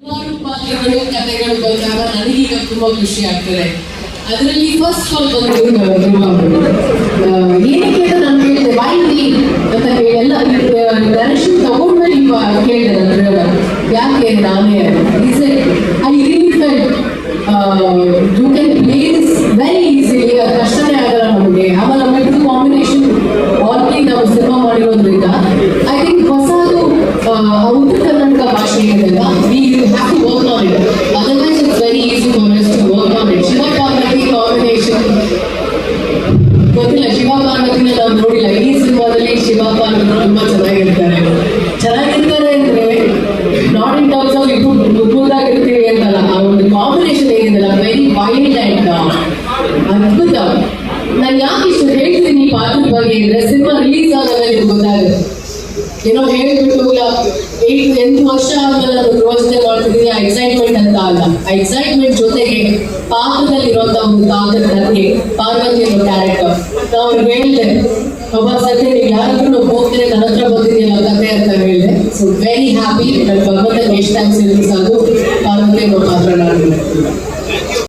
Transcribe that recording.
ಹಲವಾರು ಪಾತ್ರಗಳು ಕಥೆಗಳು ಬಂದಾಗ ನನಗೀಗ ತುಂಬಾ ಖುಷಿ ಆಗ್ತದೆ. ಅದರಲ್ಲಿ ಫಸ್ಟ್ ಕಾಲ್. ಆ, ಏನಕ್ಕೆ ಅಂತ ನಾನು ಕೇಳಿದೆ ವೈ ಅಂತ ಹೇಳಿ ಎಲ್ಲ ಡೈರೆಕ್ಷನ್ ತಗೊಂಡ್ಮೇಲೆ ನೀವು ಕೇಳಿದೆ ನನ್ನ ಯಾಕೆ? ನಾನೇ. I really ಇದೆಯಲ್ಲ we have to work on it otherwise it's very easy for us to work on it Shiva Parvati combination ಗೊತ್ತಿಲ್ಲ ಶಿವ ಪಾರ್ವತಿನ ನಾವು ನೋಡಿಲ್ಲ ಈ ಸಿನಿಮಾದಲ್ಲಿ ಶಿವ ಪಾರ್ವತಿ ತುಂಬಾ ಚೆನ್ನಾಗಿರ್ತಾರೆ ಚೆನ್ನಾಗಿರ್ತಾರೆ ಅಂದ್ರೆ ನಾಟ್ ಇನ್ ಟರ್ಮ್ಸ್ ಆಫ್ ಇಬ್ರು ಮುಗ್ಗುದಾಗಿರ್ತೀವಿ ಅಂತಲ್ಲ ಆ ಒಂದು ಕಾಂಬಿನೇಷನ್ ಏನಿದೆಲ್ಲ ವೆರಿ ವೈಲ್ಡ್ ಅಂಡ್ ಅದ್ಭುತ ನಾನು ಯಾಕೆ ಇಷ್ಟು ಹೇಳ್ತೀನಿ ಈ ಪಾತ್ರದ ಬಗ್ಗೆ ಅಂದ್ರೆ ಸಿನಿಮಾ ರಿಲೀಸ್ ಆದಾಗ ಇದು ಗೊತ್ತಾಗುತ್ತೆ ಏನೋ ಹೇಳಿಬಿಟ್ಟು ಏಟ್ ಎಂಟು ವರ್ಷ ಆದ್ಮೇಲೆ ನಾನು ಪ್ರವಚನ ಮಾಡ್ತಿದ್ದೀನಿ ಆ ಎಕ್ಸೈಟ್ಮೆಂಟ್ ಅಂತ ಅಲ್ಲ. ಆ ಎಕ್ಸೈಟ್ಮೆಂಟ್ ಜೊತೆಗೆ ಪಾಪದಲ್ಲಿರುವಂತ ಒಂದು ಕಾಗದ ನನಗೆ, ಪಾರ್ವತಿ ಅನ್ನೋ ಕ್ಯಾರೆಕ್ಟರ್ ನಾವು ಅವ್ರಿಗೆ ಹೇಳಿದೆ, ಒಬ್ಬ ಸತಿ ನೀವು ಯಾರಿಗೂ ಹೋಗ್ತೀನಿ ನನ್ನ ಹತ್ರ ಬಂದಿದೆಯಲ್ಲ ಕತೆ ಅಂತ ಹೇಳಿದೆ. ಸೊ ವೆರಿ ಹ್ಯಾಪಿ ನನ್ನ ಭಗವಂತ ಎಷ್ಟು ಥ್ಯಾಂಕ್ಸ್ ಹೇಳಿ ಸಾಕು. ಪಾರ್ವತಿ ಅನ್ನೋ ಪಾತ್ರ ನಾನು